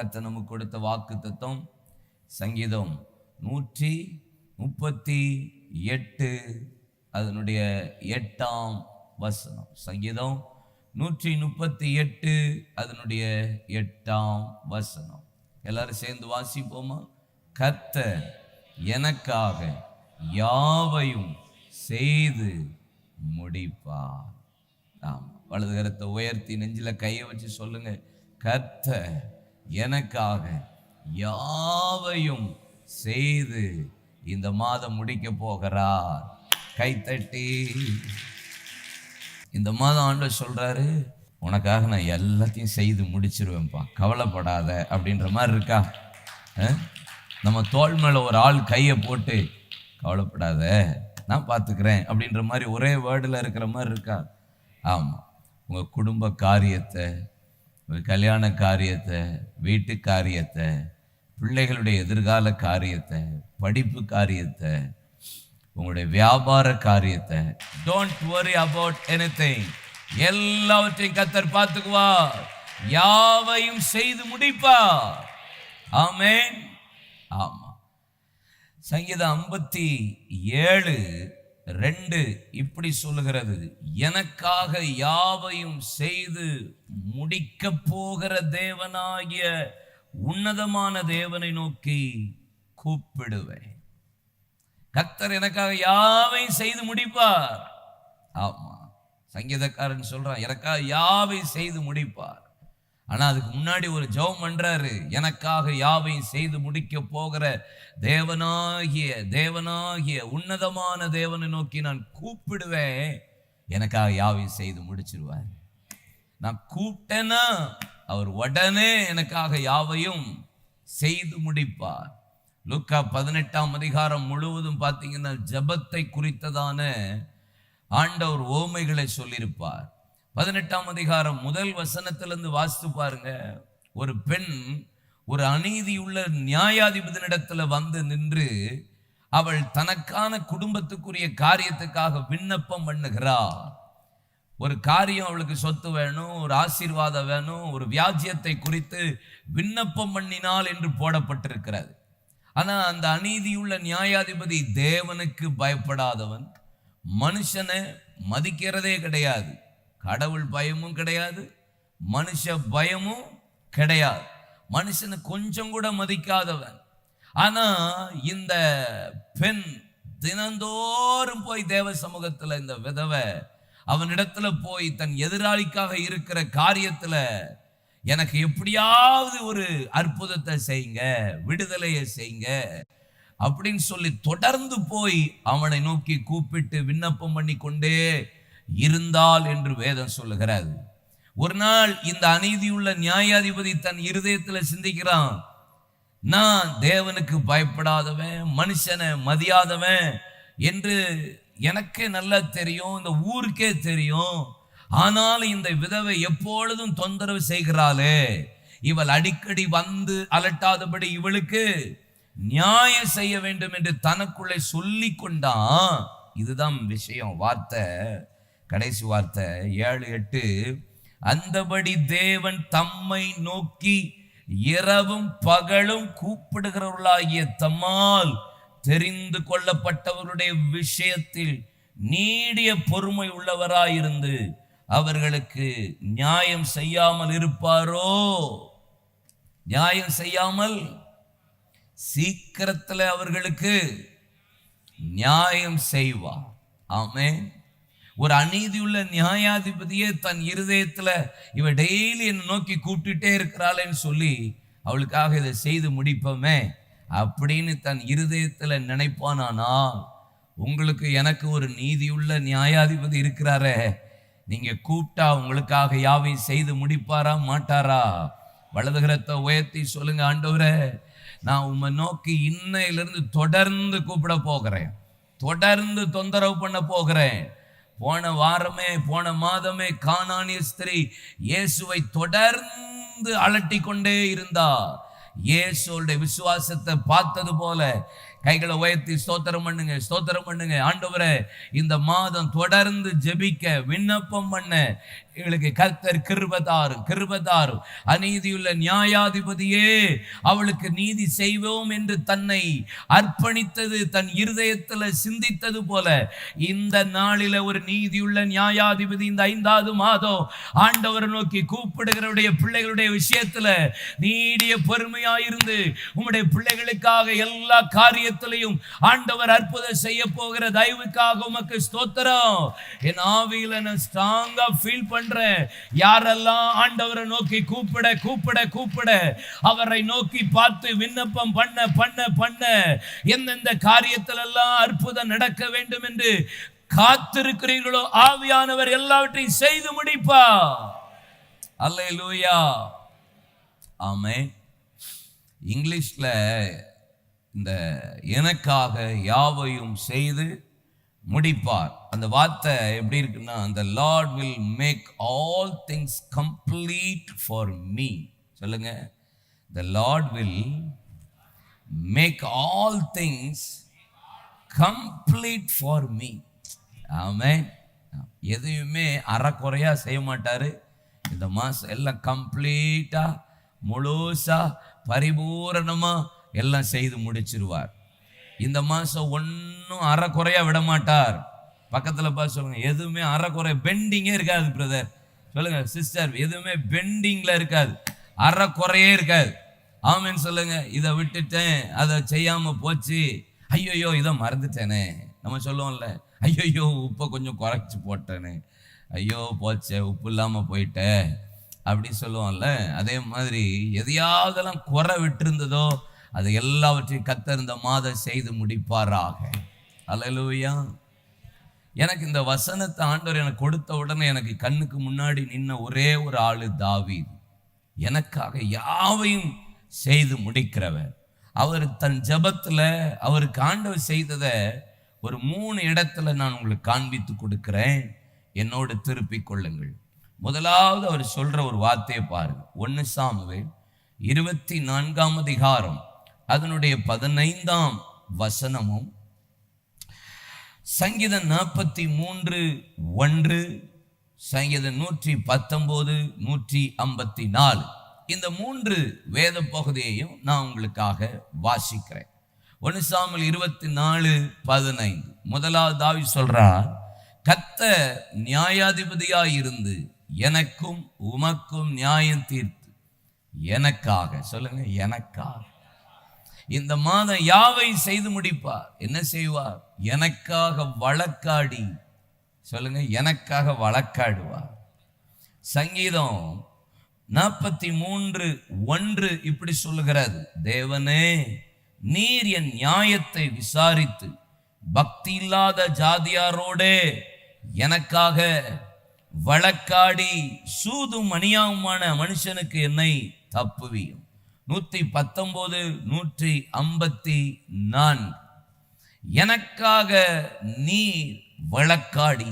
மாதம் கத்த நமக்கு கொடுத்த வாக்கு தத்துவம் சங்கீதம் நூற்றி முப்பத்தி எட்டு அதனுடைய எட்டாம் வசனம். சங்கீதம் நூற்றி முப்பத்தி எட்டு அதனுடைய எட்டாம் வசனம். எல்லாரும் சேர்ந்து வாசிப்போமா? கத்த எனக்காக யாவையும் செய்து முடிப்பார். ஆமாம் வலது கரத்தை உயர்த்தி நெஞ்சில கையை வச்சு சொல்லுங்க. கத்தை எனக்காக யாவையும் செய்து இந்த மாதம் முடிக்க போகிறார். கைத்தட்டி. இந்த மாதம் ஆண்டு சொல்றாரு உனக்காக நான் எல்லாத்தையும் செய்து முடிச்சிருவேன்ப்பா. கவலைப்படாத அப்படின்ற மாதிரி இருக்கா? நம்ம தோள் மேல ஒரு ஆள் கையை போட்டு கவலைப்படாத நான் பார்த்துக்கிறேன் அப்படின்ற மாதிரி ஒரே வேர்டில் இருக்கிற மாதிரி இருக்கா? ஆமாம் உங்கள் குடும்ப காரியத்தை ஒரு கல்யாண காரியத்தை வீட்டு காரியத்தை பிள்ளைகளுடைய எதிர்கால காரியத்தை படிப்பு காரியத்தை உங்களுடைய வியாபார காரியத்தை don't worry about any thing எல்லாவற்றையும் கத்தர் பார்த்துக்குவார். யாவையும் செய்து முடிப்பார். ஆமேன். ஆமா. சங்கீதம் ஐம்பத்தி ஏழு ரெண்டு இப்படி சொல்லுகிறது. எனக்காக யாவையும் செய்து முடிக்க போகிற தேவனாகிய உன்னதமான தேவனை நோக்கி கூப்பிடுவேன். கத்தர் எனக்காக யாவையும் செய்து முடிப்பார். ஆமா சங்கீதக்காரன் சொல்றான் எனக்காக யாவை செய்து முடிப்பார். ஆனால் அதுக்கு முன்னாடி ஒரு ஜெபம் பண்ணுறாரு எனக்காக யாவையும் செய்து முடிக்க போகிற தேவனாகிய தேவனாகிய உன்னதமான தேவனை நோக்கி நான் கூப்பிடுவேன். எனக்காக யாவையும் செய்து முடிச்சிருவார். நான் கூப்பிட்டேன்னா அவர் உடனே எனக்காக யாவையும் செய்து முடிப்பார். லுக்கா பதினெட்டாம் அதிகாரம் முழுவதும் பார்த்தீங்கன்னா ஜெபத்தை குறித்ததான ஆண்டவர் ஓமைகளை சொல்லியிருப்பார். பதினெட்டாம் அதிகாரம் முதல் வசனத்திலிருந்து வாசித்து பாருங்க. ஒரு பெண் ஒரு அநீதியுள்ள நியாயாதிபதினிடத்துல வந்து நின்று அவள் தனக்கான குடும்பத்துக்குரிய காரியத்துக்காக விண்ணப்பம் பண்ணுகிறாள் ஒரு காரியம் அவளுக்கு சொத்து வேணும் ஒரு ஆசீர்வாதம் வேணும் ஒரு வியாஜியத்தை குறித்து விண்ணப்பம் பண்ணினால் என்று போடப்பட்டிருக்கிறது. ஆனால் அந்த அநீதியுள்ள நியாயாதிபதி தேவனுக்கு பயப்படாதவன். மனுஷனை மதிக்கிறதே கிடையாது. கடவுள் பயமும் கிடையாது மனுஷ பயமும் கிடையாது. மனுஷனை கொஞ்சம் கூட மதிக்காதவன். ஆனால் இந்த பெண் தினந்தோறும் போய் தேவ சமூகத்தில் இந்த விதவை அவனிடத்துல போய் தன் எதிராளிக்காக இருக்கிற காரியத்தில் எனக்கு எப்படியாவது ஒரு அற்புதத்தை செய்யுங்க விடுதலையை செய்யுங்க அப்படின்னு சொல்லி தொடர்ந்து போய் அவனை நோக்கி கூப்பிட்டு விண்ணப்பம் பண்ணி கொண்டே இருந்தால் என்று வேதம் சொல்லுகிறது. ஒரு நாள் இந்த அநீதியுள்ள நியாயாதிபதி தன் இருதயத்துல சிந்திக்கிறான். நான் தேவனுக்கு பயப்படாதவன் மனுஷனை மதியாதவன் என்று எனக்கே நல்லா தெரியும் இந்த ஊருக்கே தெரியும். ஆனாலும் இந்த விதவை எப்பொழுதும் தொந்தரவு செய்கிறாளே? இவள் அடிக்கடி வந்து அலட்டாதபடி இவளுக்கு நியாயம் செய்ய வேண்டும் என்று தனக்குள்ளே சொல்லி கொண்டான் இதுதான் விஷயம் வார்த்தை. கடைசி வார்த்தை ஏழு எட்டு. அந்தபடி தேவன் தம்மை நோக்கி இரவும் பகலும் கூப்பிடுகிறவர்களாகிய தம்மால் தெரிந்து கொள்ளப்பட்டவருடைய விஷயத்தில் நீடிய பொறுமை உள்ளவராயிருந்து அவர்களுக்கு நியாயம் செய்யாமல் இருப்பாரோ? நியாயம் செய்யாமல் சீக்கிரத்தில் அவர்களுக்கு நியாயம் செய்வார். ஆமே ஒரு அநீதியுள்ள நியாயாதிபதியே தன் இருதயத்தில் இவ டெய்லி என்னை நோக்கி கூப்பிட்டுட்டே இருக்கிறாளேன்னு சொல்லி அவளுக்காக இதை செய்து முடிப்போமே அப்படின்னு தன் இருதயத்தில் நினைப்பானானா? உங்களுக்கு எனக்கு ஒரு நீதியுள்ள நியாயாதிபதி இருக்கிறாரே. நீங்கள் கூப்பிட்டா உங்களுக்காக யாவையும் செய்து முடிப்பாரா மாட்டாரா? வலதுகரத்தை உயர்த்தி சொல்லுங்க ஆண்டவரே நான் உம்மை நோக்கி இன்னையிலிருந்து தொடர்ந்து கூப்பிட போகிறேன். தொடர்ந்து தொந்தரவு பண்ண போகிறேன். போன வாரமே போன மாதமே காணானிய ஸ்திரீ இயேசுவை தொடர்ந்து அலட்டி கொண்டே இருந்தா இயேசுடைய விசுவாசத்தை பார்த்தது போல கைகளை உயர்த்தி ஸ்தோத்திரம் பண்ணுங்க ஸ்தோத்திரம் பண்ணுங்க. ஆண்டவரே இந்த மாதம் தொடர்ந்து ஜெபிக்க விண்ணப்பம் பண்ண இவளுக்கு கர்த்தர் கிருபதாரு கிருபதாரு. அநீதியுள்ள நியாயாதிபதியே அவளுக்கு நீதி செய்வோம் என்று தன்னை அர்ப்பணித்தது தன் இருதயத்தில் சிந்தித்தது போல. இந்த நாளில ஒரு நீதியுள்ள நியாயாதிபதி இந்த ஐந்தாவது மாதம் ஆண்டவரை நோக்கி கூப்பிடுகிறவருடைய பிள்ளைகளுடைய விஷயத்துல நீடிய பொறுமையாயிருந்து உம்முடைய பிள்ளைகளுக்காக எல்லா காரியத்திலையும் ஆண்டவர் அற்புதம் செய்ய போகிற தயவுக்காக உமக்கு ஸ்தோத்திரம். என் ஆவியில நான் ஸ்ட்ராங்கா ஃபீல் பண்றேன் யாரெல்லாம் ஆண்டவரை நோக்கி கூப்பிட கூப்பிட கூப்பிட அவரை நோக்கி பார்த்து விண்ணப்பம் பண்ண பண்ண பண்ண எந்தெந்த காரியத்தில் எல்லாம் அற்புதம் நடக்க வேண்டும் என்று காத்திருக்கிறீர்களோ ஆவியானவர் எல்லாவற்றையும் செய்து முடிப்பா. அல்லேலூயா. ஆமே இங்கிலீஷ்ல இந்த எனக்காக யாவையும் செய்து முடிப்பார். அந்த வார்த்தை எப்படி இருக்குன்னா அந்த lord will make all things complete for me சொல்லுங்க. The lord will make all things complete for me ஆமே எதையுமே அறக்குறையாக செய்ய மாட்டார். இந்த மாதம் எல்லாம் கம்ப்ளீட்டாக முழுசாக பரிபூரணமாக எல்லாம் செய்து முடிச்சிருவார். இந்த மாதம் ஒன்றும் அறக்குறையாக விட மாட்டார் பக்கத்தில் பார்த்து சொல்லுங்கள் எதுவுமே அறக்குறை பெண்டிங்கே இருக்காது பிரதர் சொல்லுங்கள் சிஸ்டர் எதுவுமே பெண்டிங்கில் இருக்காது. அறக்குறையே இருக்காது. ஆமென்னு சொல்லுங்க. இதை விட்டுட்டேன். அதை செய்யாமல் போச்சு. ஐயோயோ இதை மறந்துட்டேனே. நம்ம சொல்லுவோம்ல ஐயோயோ உப்பை கொஞ்சம் குறைச்சி போட்டேனே. ஐயோ போச்சே உப்பு இல்லாமல் போயிட்ட. அப்படி சொல்லுவோம்ல. அதே மாதிரி எதையாவதெல்லாம் குறை விட்டுருந்ததோ அது எல்லாவற்றையும் கத்தர் இந்த மாதம் செய்து முடிப்பாராக. அலலூயா எனக்கு இந்த வசனத்தை ஆண்டவர் எனக்கு கொடுத்த உடனே எனக்கு கண்ணுக்கு முன்னாடி நின்ன ஒரே ஒரு ஆளு தாவி எனக்காக யாவையும் செய்து முடிக்கிறவர். அவர் தன் ஜபத்தில் அவருக்கு ஆண்டவர் செய்ததை ஒரு மூணு இடத்துல நான் உங்களுக்கு காண்பித்து கொடுக்கிறேன். என்னோடு திருப்பிக் கொள்ளுங்கள். முதலாவது அவர் சொல்கிற ஒரு வார்த்தையை பாருங்கள் ஒன்று சாமுவேல் இருபத்தி நான்காம் அதிகாரம். அதனுடைய பதினைந்தாம் வசனமும் சங்கீதம் நாற்பத்தி மூன்று ஒன்று சங்கீதம் நூற்றி பத்தொம்போது நூற்றி ஐம்பத்தி நாலு. இந்த மூன்று வேத பகுதியையும் நான் உங்களுக்காக வாசிக்கிறேன். ஒன்று சாமல் இருபத்தி நாலு பதினைந்து. முதலாவது தாவி சொல்றார் கத்த நியாயாதிபதியாக இருந்து எனக்கும் உமக்கும் நியாயம் தீர்த்து. எனக்காக சொல்லுங்க எனக்காக. இந்த மாதம் யாவை செய்து முடிப்பார்? என்ன செய்வார்? எனக்காக வழக்காடி. சொல்லுங்க எனக்காக வழக்காடுவார். சங்கீதம் நாற்பத்தி மூன்று ஒன்று இப்படி சொல்லுகிறது. தேவனே நீர் என் நியாயத்தை விசாரித்து பக்தி இல்லாத ஜாதியாரோடே எனக்காக வழக்காடி சூதும் அணியாவுமான மனுஷனுக்கு என்னை தப்புவியும். நூற்றி பத்தொம்போது நூற்றி ஐம்பத்தி நான்கு எனக்காக நீர் வழக்காடி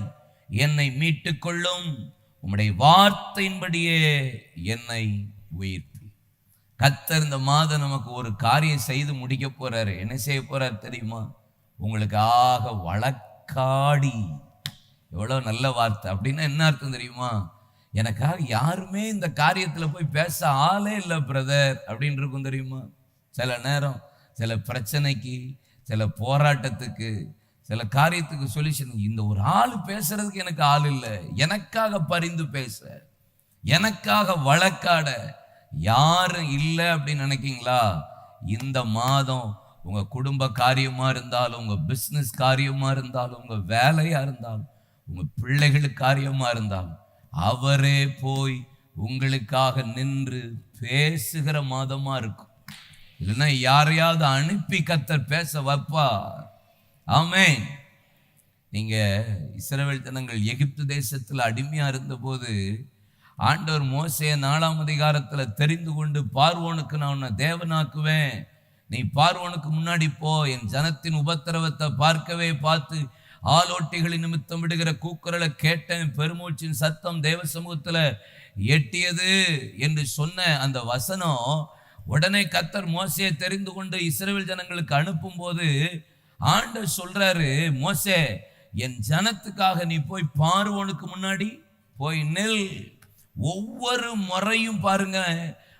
என்னை மீட்டுக்கொள்ளும். உம்முடைய வார்த்தையின்படியே என்னை உயிர்ப்பி கத்தர் இந்த மாதம் நமக்கு ஒரு காரியம் செய்து முடிக்க போறாரு. என்ன செய்ய போறார் தெரியுமா? உங்களுக்காக வழக்காடி. எவ்வளோ நல்ல வார்த்தை. அப்படின்னா என்ன அர்த்தம் தெரியுமா? எனக்காக யாருமே இந்த காரியத்தில் போய் பேச ஆளே இல்லை பிரதர் அப்படின்னு இருக்கும் தெரியுமா? சில நேரம் சில பிரச்சனைக்கு சில போராட்டத்துக்கு சில காரியத்துக்கு சொல்யூஷன் இந்த ஒரு ஆள் பேசுறதுக்கு எனக்கு ஆள் இல்லை. எனக்காக பரிந்து பேச எனக்காக வழக்காட யாரும் இல்லை அப்படின்னு நினைக்கிங்களா? இந்த மாதம் உங்க குடும்ப காரியமா இருந்தாலும் உங்க பிஸ்னஸ் காரியமா இருந்தாலும் உங்க வேலையா இருந்தாலும் உங்க பிள்ளைகளுக்கு காரியமா இருந்தாலும் அவரே போய் உங்களுக்காக நின்று பேசுகிற மாதமா இருக்கும். இல்லைன்னா யாரையாவது அனுப்பி கத்தர் பேச வைப்பார். ஆமே நீங்க இஸ்ரவேல் ஜனங்கள் எகிப்து தேசத்துல அடிமையா இருந்தபோது ஆண்டவர் மோசைய நாலாம் அதிகாரத்துல தெரிந்து கொண்டு பார்வோனுக்கு நான் உன்னை தேவனாக்குவேன். நீ பார்வோனுக்கு முன்னாடி போ என் ஜனத்தின் உபத்திரவத்தை பார்க்கவே பார்த்து ஆலோட்டிகளின் நிமித்தம் விடுகிற கூக்குரலை கேட்டேன். பெருமூச்சின் சத்தம் தேவ சமூகத்தில் எட்டியது என்று சொன்ன அந்த வசனம் உடனே கத்தர் மோசையை தெரிந்து கொண்டு இஸ்ரேல் ஜனங்களுக்கு அனுப்பும்போது ஆண்டு சொல்றாரு மோசே என் ஜனத்துக்காக நீ போய் பார்வோனுக்கு முன்னாடி போய் நெல். ஒவ்வொரு முறையும் பாருங்க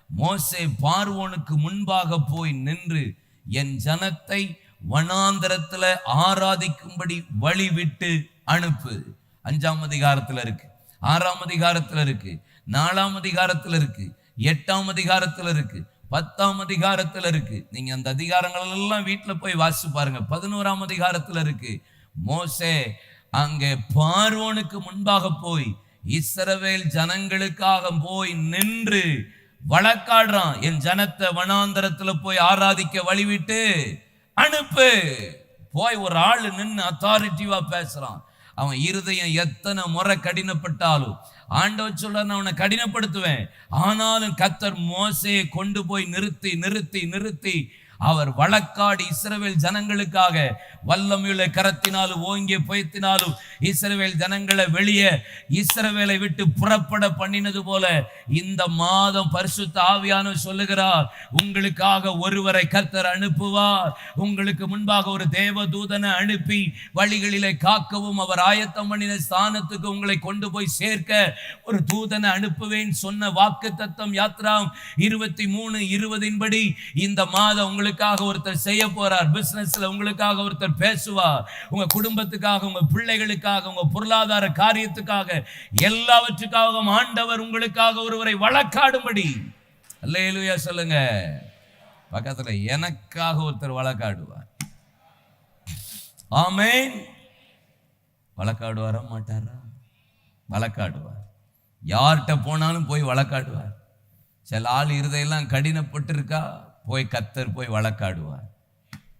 மோசே பார்வோனுக்கு முன்பாக போய் நின்று. என் ஜனத்தை வனாந்தரத்துல ஆராதிக்கும்படி வழி விட்டு அனுப்பு. அஞ்சாம் அதிகாரத்துல இருக்கு. ஆறாம் அதிகாரத்துல இருக்கு. நாலாம் அதிகாரத்துல இருக்கு. எட்டாம் அதிகாரத்துல இருக்கு. பத்தாம் அதிகாரத்துல இருக்கு. நீங்க அந்த அதிகாரங்கள் எல்லாம் வீட்டுல போய் வாசிச்சு பாருங்க. பதினோராம் அதிகாரத்துல இருக்கு. மோசே அங்கே பார்வோனுக்கு முன்பாக போய் இஸ்ரவேல் ஜனங்களுக்காக போய் நின்று வழக்காடுறான். என் ஜனத்தை வனாந்தரத்துல போய் ஆராதிக்க வழிவிட்டு அனுப்பு. போய் ஒரு ஆள் நின்று அத்தாரிட்டிவா பேசுறான். அவன் இருதயம் எத்தனை முறை கடினப்பட்டாலும் ஆண்டவர் சொல்ற நான் அவனை கடினப்படுத்துவேன். ஆனாலும் கத்தர் மோசையை கொண்டு போய் நிறுத்தி நிறுத்தி நிறுத்தி அவர் வழக்காடி இஸ்ரவேல் ஜனங்களுக்காக வல்லமையுள்ள கரத்தினாலும் ஓங்கிய பயத்தினாலும் இஸ்ரவேல் ஜனங்களை வெளியே இஸ்ரவேலை விட்டு புறப்பட பண்ணினது போல இந்த மாதம் பரிசுத்த ஆவியான சொல்லுகிறார் உங்களுக்காக ஒருவரை கர்த்தர் அனுப்புவார். உங்களுக்கு முன்பாக ஒரு தேவ தூதனை அனுப்பி வழிகளிலே காக்கவும் அவர் ஆயத்தம் பண்ணின ஸ்தானத்துக்கு உங்களை கொண்டு போய் சேர்க்க ஒரு தூதனை அனுப்புவேன் சொன்ன வாக்கு தத்தம் யாத்ரா இருபத்தி மூணு இருபதின்படி இந்த மாதம் உங்களுக்கு உங்களுக்காக ஒருத்தர் செய்ய போறார். பிசினஸ்ல உங்களுக்காக ஒருத்தர் பேசுவார். உங்க குடும்பத்துக்காக உங்க பிள்ளைகளுக்காக உங்க பொருளாதார காரியத்துக்காக எல்லாவற்றுக்காகவும் ஆண்டவர் உங்களுக்காக ஒருவரை வழக்காடும்படி. அல்லேலூயா சொல்லுங்க. பக்கத்துல எனக்காக ஒருத்தர் வழக்காடுவார். ஆமேன். வழக்காடுவாரா மாட்டாரா? வழக்காடுவார். யார்கிட்ட போனாலும் போய் வழக்காடுவார். சில ஆள் இருதையெல்லாம் கடினப்பட்டிருக்கா? போய் கத்தர் போய் வழக்காடுவார்.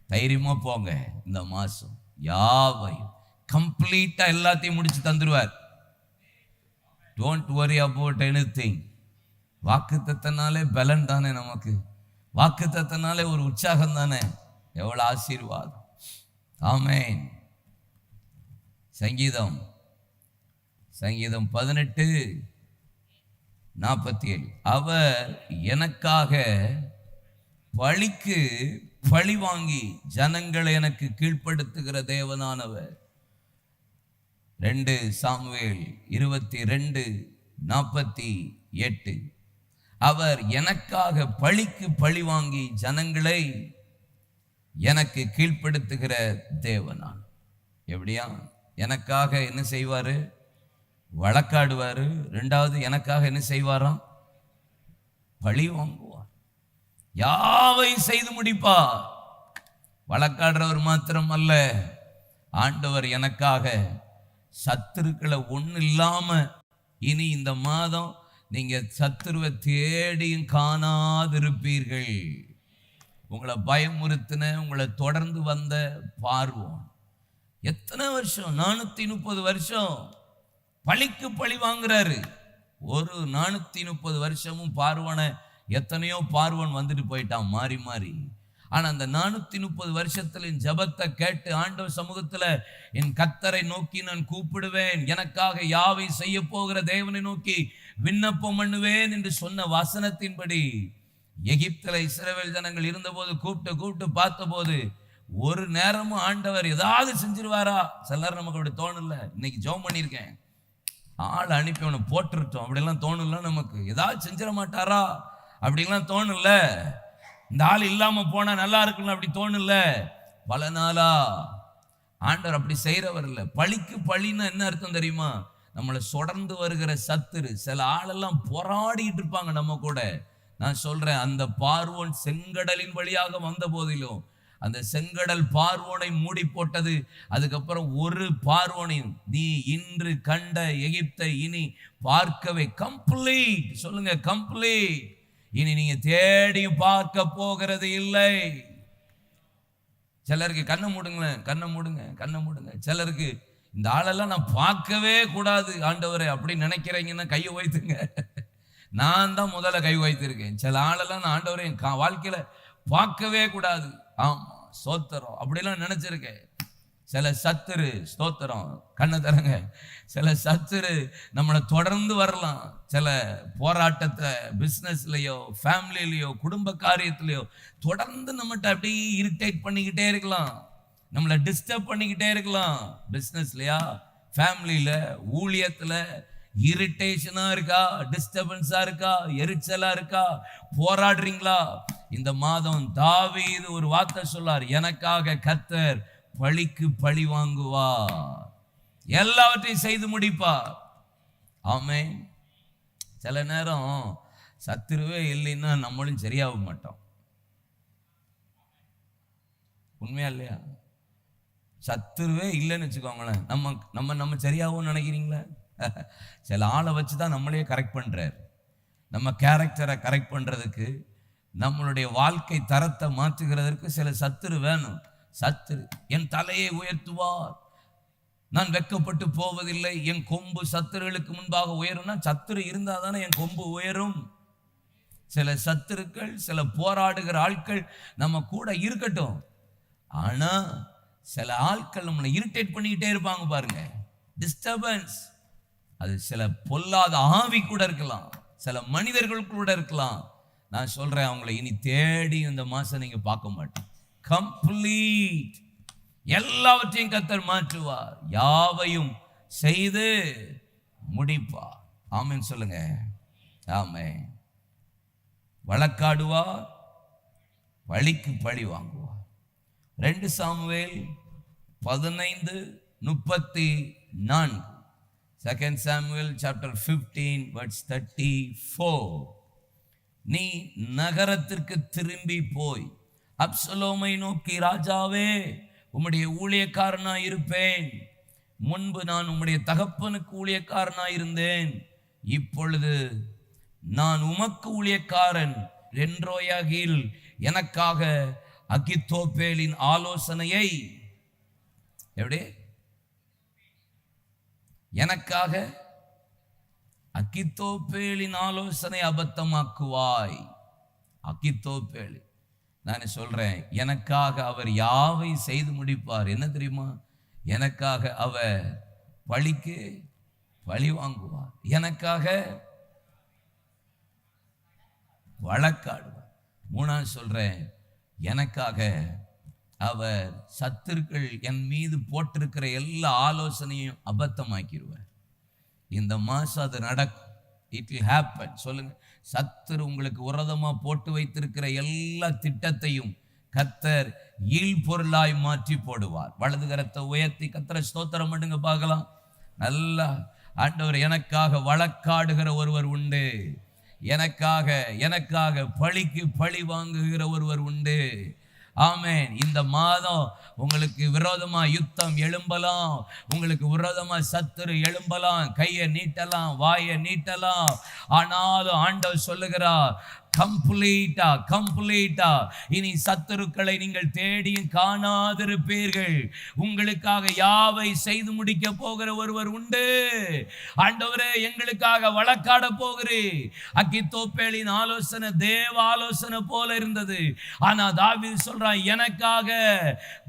தைரியமா போங்க இந்த மாசம் யாவையும் கம்ப்ளீட்டா எல்லாத்தையும் முடிச்சு தந்துடுவார் don't worry about anything வாக்கு பலன் தானே நமக்கு. வாக்கு ஒரு உற்சாகம் தானே. எவ்வளவு ஆசீர்வாதம். ஆமேன். சங்கீதம். சங்கீதம் பதினெட்டு நாற்பத்தி ஏழு. அவர் எனக்காக பழிக்கு பழி வாங்கி ஜனங்களை எனக்கு கீழ்ப்படுத்துகிற தேவனானவர். ரெண்டு சாமுவேல் இருபத்தி ரெண்டு நாற்பத்தி எட்டு. அவர் எனக்காக பழிக்கு பழி வாங்கி ஜனங்களை எனக்கு கீழ்ப்படுத்துகிற தேவனான். எப்படியா? எனக்காக என்ன செய்வார்? வழக்காடுவார். ரெண்டாவது எனக்காக என்ன செய்வாராம்? பழி வாங்குவார். யாவையும் செய்து முடிப்பார். வழக்காடுறவர் மாத்திரம் அல்ல ஆண்டவர் எனக்காக சத்துருக்களை ஒன்றும் இல்லாமல் இனி இந்த மாதம் நீங்கள் சத்துருவை தேடியும் காணாதிருப்பீர்கள். உங்களை பயமுறுத்தின உங்களை தொடர்ந்து வந்த பார்வோம் எத்தனை வருஷம்? நானூற்றி முப்பது வருஷம். பழிக்கு பழி வாங்குறாரு. ஒரு நானூற்றி முப்பது வருஷமும் பார்வனை எத்தனையோ பார்வன் வந்துட்டு போயிட்டான் மாறி மாறி. ஆனால் அந்த நானூற்றி முப்பது வருஷத்தில் என் ஜபத்தை கேட்டு ஆண்டவர் சமூகத்தில் என் கத்தரை நோக்கி நான் கூப்பிடுவேன் எனக்காக யாவை செய்ய போகிற தேவனை நோக்கி விண்ணப்பம் பண்ணுவேன் என்று சொன்ன வசனத்தின்படி எகிப்தில் இஸ்ரவேல் ஜனங்கள் இருந்தபோது கூப்பிட்டு கூப்பிட்டு பார்த்தபோது ஒரு நேரமும் ஆண்டவர் ஏதாவது செஞ்சிருவாரா? சிலர் நமக்கு அப்படி தோணல. இன்னைக்கு ஜோம் பண்ணியிருக்கேன். ஆள் அனுப்பி அவனை போட்டுருட்டோம். அப்படிலாம் தோணல நமக்கு ஏதாவது செஞ்சிட மாட்டாரா? அப்படிலாம் தோணும்ல. இந்த ஆள் இல்லாமல் போனால் நல்லா இருக்கணும் அப்படி தோணும்ல. பல நாளா ஆண்டவர் அப்படி செய்கிறவர் இல்லை. பழிக்கு பழின்னா என்ன அர்த்தம் தெரியுமா? நம்மளை சொடர்ந்து வருகிற சத்துரு சில ஆளெல்லாம் போராடிட்டு இருப்பாங்க நம்ம கூட. நான் சொல்கிறேன் அந்த பார்வோன் செங்கடலின் வழியாக வந்த போதிலும் அந்த செங்கடல் பார்வோனை மூடி போட்டது அதுக்கப்புறம் ஒரு பார்வோனையும் நீ இன்று கண்ட எகிப்தை இனி பார்க்கவே கம்ப்ளீட் சொல்லுங்க கம்ப்ளீட் இனி நீங்க தேடி பார்க்க போகிறது இல்லை. சிலருக்கு கண்ணை மூடுங்களேன் கண்ணை மூடுங்க கண்ணை மூடுங்க. சிலருக்கு இந்த ஆளெல்லாம் நான் பார்க்கவே கூடாது ஆண்டவரை அப்படின்னு நினைக்கிறீங்கன்னா கையை வைத்துங்க. நான் தான் முதல்ல கை வைத்திருக்கேன். சில ஆளெல்லாம் நான் ஆண்டவரை என் கா- வாழ்க்கையில பார்க்கவே கூடாது. ஆமா சோத்தரம் அப்படிலாம் நினைச்சிருக்கேன். சில சத்துரு ஸ்தோத்திரம் கண்ணை தரங்க சில சத்துரு நம்மளை தொடர்ந்து வரலாம். சில போராட்டத்தை பிஸ்னஸ்லையோ ஃபேமிலியிலையோ குடும்ப காரியத்திலையோ தொடர்ந்து நம்மகிட்ட அப்படியே இரிட்டேட் பண்ணிக்கிட்டே இருக்கலாம். நம்மளை டிஸ்டர்ப் பண்ணிக்கிட்டே இருக்கலாம். பிஸ்னஸ்லையா ஃபேமிலியில் ஊழியத்தில் இரிட்டேஷனாக இருக்கா டிஸ்டர்பன்ஸாக இருக்கா எரிச்சலாக இருக்கா போராடுறீங்களா? இந்த மாதம் தாவீது ஒரு வார்த்தை சொல்லார் எனக்காக கத்தர் பழிக்கு பழி வாங்குவார். எல்லாவற்றையும் செய்து முடிப்பார். ஆமே சில நேரம் சத்துருவே இல்லைன்னா நம்மளும் சரியாக மாட்டோம். உண்மையா இல்லையா? சத்துருவே இல்லைன்னு வச்சுக்கோங்களேன். நம்ம நம்ம நம்ம சரியாகவும் நினைக்கிறீங்களா? சில ஆளை வச்சு தான் நம்மளே கரெக்ட் பண்ணுறார் நம்ம கேரக்டரை கரெக்ட் பண்ணுறதுக்கு நம்மளுடைய வாழ்க்கை தரத்தை மாற்றுகிறதற்கு சில சத்துரு வேணும். சத்துரு என் தலையை உயர்த்துவார். நான் வெட்கப்பட்டு போவதில்லை. என் கொம்பு சத்துருகளுக்கு முன்பாக உயரும்னா சத்துரு இருந்தால் தானே என் கொம்பு உயரும். சில சத்துருக்கள் சில போராடுகிற ஆட்கள் நம்ம கூட இருக்கட்டும். ஆனால் சில ஆட்கள் நம்மளை இரிட்டேட் பண்ணிக்கிட்டே இருப்பாங்க பாருங்க. டிஸ்டர்பன்ஸ் அது சில பொல்லாத ஆவி கூட இருக்கலாம். சில மனிதர்கள் கூட இருக்கலாம். நான் சொல்கிறேன் அவங்கள இனி தேடி இந்த மாசம் நீங்கள் பார்க்க மாட்டேன் கம்ப்ளீட் எல்லாவற்றையும் கத்தர் மாற்றுவார். யாவையும் செய்து முடிப்பார். ஆமென் சொல்லுங்க. ஆமே வழக்காடுவார் வழிக்கு பழி வாங்குவார். ரெண்டு சாமுவேல் பதினைந்து முப்பத்தி நான்கு. Second Samuel chapter fifteen verse thirty four நீ நகரத்திற்கு திரும்பி போய் அப்சலோமை நோக்கி ராஜாவே உம்முடைய ஊழியக்காரனாக இருப்பேன். முன்பு நான் உம்முடைய தகப்பனுக்கு ஊழியக்காரனாக இருந்தேன். இப்பொழுது நான் உமக்கு ஊழியக்காரன் ரென்ரோயாகில் எனக்காக அகித்தோப்பேலின் ஆலோசனையை எப்படி? எனக்காக அக்கித்தோப்பேலின் ஆலோசனை அபத்தமாக்குவாய். அக்கித்தோப்பேலி நான் சொல்றேன் எனக்காக அவர் யாவை செய்து முடிப்பார்? என்ன தெரியுமா? எனக்காக அவர் பழிக்கு பழி வாங்குவார். எனக்காக வழக்காடுவார். மூணாவது சொல்றேன் எனக்காக அவர் சத்துருக்கள் என் மீது போட்டிருக்கிற எல்லா ஆலோசனையும் அபத்தமாக்கிடுவார். இந்த மாசம் அது நடக்கும். இட் வில் ஹேப்பன் சொல்லுங்க. சத்துரு உங்களுக்கு உரதமாக போட்டு வைத்திருக்கிற எல்லா திட்டத்தையும் கத்தர் ஈழ் பொருளாய் மாற்றி போடுவார். வலது கரத்தை உயர்த்தி கத்தரை ஸ்தோத்திரம் பண்ணுங்க பார்க்கலாம். நல்லா ஆண்டவர் எனக்காக வழக்காடுகிற ஒருவர் உண்டு. எனக்காக எனக்காக பழிக்கு பழி வாங்குகிற ஒருவர் உண்டு. ஆமேன். இந்த மாதம் உங்களுக்கு விரோதமா யுத்தம் எழும்பலாம். உங்களுக்கு விரோதமா சத்துரு எழும்பலாம். கையை நீட்டலாம் வாயை நீட்டலாம். ஆனாலும் ஆண்டவர் சொல்லுகிறார் கம்ப்ளீட்டா கம்ப்ளீட்டா இனி சத்துருக்களை நீங்கள் தேடியும் காணாதிருப்பீர்கள். உங்களுக்காக யாவை செய்து முடிக்க போகிற ஒருவர் உண்டு. ஆண்டவரே எங்களுக்காக வழக்காட போகிறேன் அக்கித்தோப்பேலின் ஆலோசனை தேவ ஆலோசனை போல இருந்தது. ஆனா தாவி சொல்றான் எனக்காக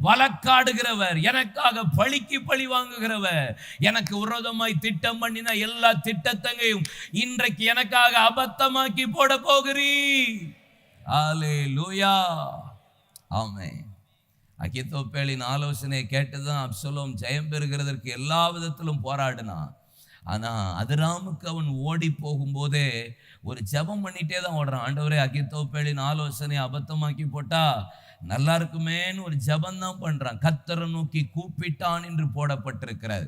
வழக்காடுகிறவர் எனக்காக பழிக்கு பழி வாங்குகிறவர் எனக்கு விரோதமாய் திட்டம் பண்ணின எல்லா திட்டத்தையும் இன்றைக்கு எனக்காக அபத்தமாக்கி போட போகிறீ. ஆலே லூயா ஆமே அகித்தோப்பேலின் ஆலோசனையை கேட்டுதான் அப்சலோம் ஜெயம் பெறுகிறதற்கு எல்லா விதத்திலும் போராடினான். ஆனா அதிராமுக்கு அவன் ஓடி போகும்போதே ஒரு ஜெபம் பண்ணிட்டே தான் ஓடுறான். ஆண்டவரே அகித்தோப்பேலின் ஆலோசனையை அபத்தமாக்கி போட்டா நல்லா இருக்குமேன்னு ஒரு ஜெபம் தான் பண்றான். கத்தரை நோக்கி கூப்பிட்டான் என்று போடப்பட்டிருக்கிறது.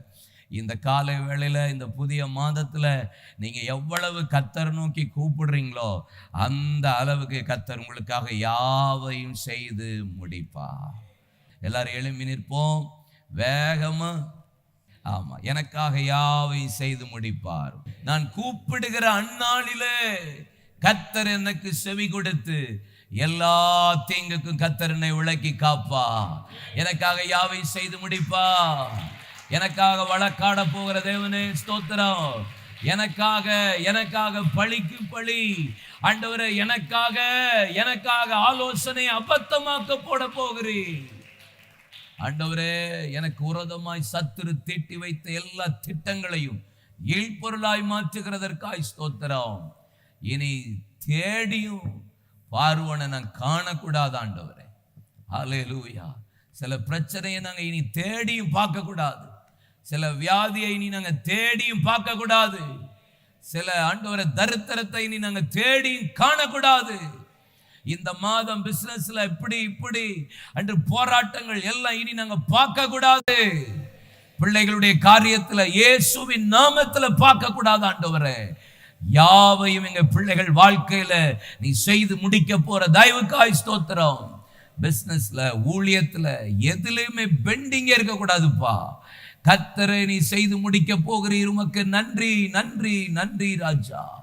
இந்த காலை வேளையில இந்த புதிய மாதத்துல நீங்கள் எவ்வளவு கத்தர் நோக்கி கூப்பிடுறீங்களோ அந்த அளவுக்கு கத்தர் உங்களுக்காக யாவையும் செய்து முடிப்பா எல்லாரும் எழும்பி நிற்போம். வேகமா. ஆமா எனக்காக யாவையும் செய்து முடிப்பார். நான் கூப்பிடுகிற அந்நாளிலே கத்தர் எனக்கு செவி கொடுத்து எல்லா தீங்குக்கும் கத்தர் என்னை விளக்கி காப்பா எனக்காக யாவையும் செய்து முடிப்பா எனக்காக வழக்காட போகிற தேவனே ஸ்தோத்திரம். எனக்காக எனக்காக பழிக்கு பழி. ஆண்டவரை எனக்காக எனக்காக ஆலோசனை அபத்தமாக்க போட போகிறேன் ஆண்டவரே எனக்கு உரதமாய் சத்துரு தீட்டி வைத்த எல்லா திட்டங்களையும் இழ்பொருளாய் மாற்றுகிறதற்காய் ஸ்தோத்திரம். இனி தேடியும் பார்வனை நான் காணக்கூடாது ஆண்டவரே. ஹalleluya. சில பிரச்சனையை நாங்கள் இனி தேடியும் பார்க்கக்கூடாது. சில வியாதியை இனி நாங்கள் தேடியும் பார்க்கக்கூடாது. சில ஆண்டவரை தரித்திரத்தை இனி நாங்கள் தேடியும் காணக்கூடாது. இந்த மாதம் பிஸ்னஸில் இப்படி இப்படி அன்று போராட்டங்கள் எல்லாம் இனி நாங்கள் பார்க்கக்கூடாது. பிள்ளைகளுடைய காரியத்தில் இயேசுவின் நாமத்தில் பார்க்கக்கூடாது ஆண்டவரை. யாவையும் எங்க பிள்ளைகள் வாழ்க்கையில நீ செய்து முடிக்க போற தயவுக்காய் ஸ்தோத்திரம். பிஸ்னஸில் ஊழியத்துல எதுலையுமே பெண்டிங்கே இருக்கக்கூடாதுப்பா. கத்தரை நீ செய்து முடிக்க போகிறீர். உமக்கு நன்றி நன்றி நன்றி ராஜா.